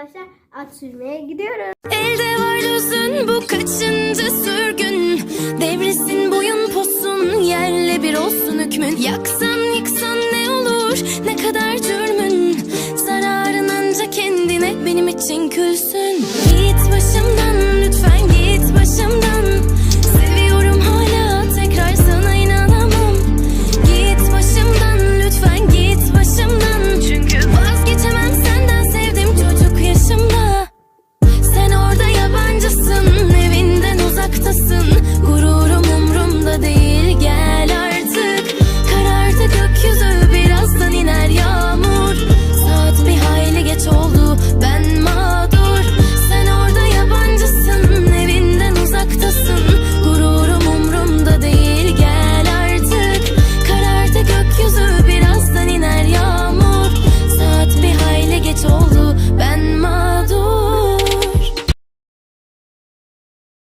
arkadaşlar at sürmeye gidiyoruz. Elde var lüzün bu kaçıncı sürgün. Devrilsin boyun posun yerle bir olsun hükmün. Yaksan yıksan ne olur ne kadar cürmün. Zararın anca kendine benim için külsün.